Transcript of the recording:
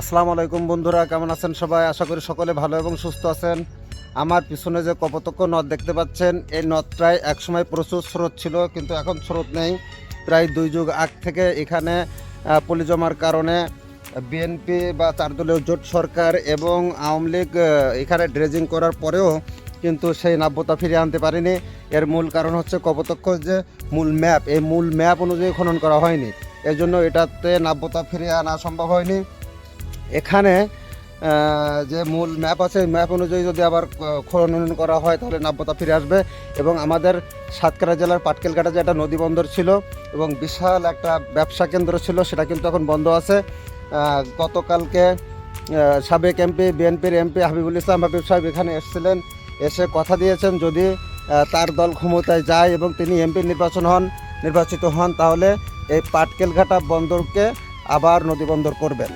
আসসালামু আলাইকুম বন্ধুরা, কেমন আছেন সবাই? আশা করি সকলে ভালো এবং সুস্থ আছেন। আমার পিছনে যে কপতক্ষ নদ দেখতে পাচ্ছেন, এই নদটায় একসময় প্রচুর স্রোত ছিল, কিন্তু এখন স্রোত নেই। প্রায় দুই যুগ আগ থেকে এখানে পলি জমার কারণে বিএনপি বা চার দলীয় জোট সরকার এবং আওয়ামী লীগ এখানে ড্রেজিং করার পরেও কিন্তু সেই নাব্যতা ফিরিয়ে আনতে পারেনি। এর মূল কারণ হচ্ছে কপতক্ষ যে মূল ম্যাপ এই মূল ম্যাপ অনুযায়ী খনন করা হয়নি। এজন্য এটাতে নাব্যতা ফিরিয়ে আনা সম্ভব হয়নি। এখানে যে মূল ম্যাপ আছে ম্যাপ অনুযায়ী যদি আবার খনন করা হয়, তাহলে নাব্যতা ফিরে আসবে এবং আমাদের সাতক্ষীরা জেলার পাটকেলঘাটা যে একটা নদী বন্দর ছিল এবং বিশাল একটা ব্যবসা কেন্দ্র ছিল, সেটা কিন্তু এখন বন্ধ আছে। গতকালকে সাবেক এমপি, বিএনপির এমপি হাবিবুল ইসলাম হাবিব সাহেব এখানে এসেছিলেন, এসে কথা দিয়েছেন, যদি তার দল ক্ষমতায় যায় এবং তিনি এমপি নির্বাচন হন, নির্বাচিত হন, তাহলে এই পাটকেলঘাটা বন্দরকে আবার নদী বন্দর করবেন।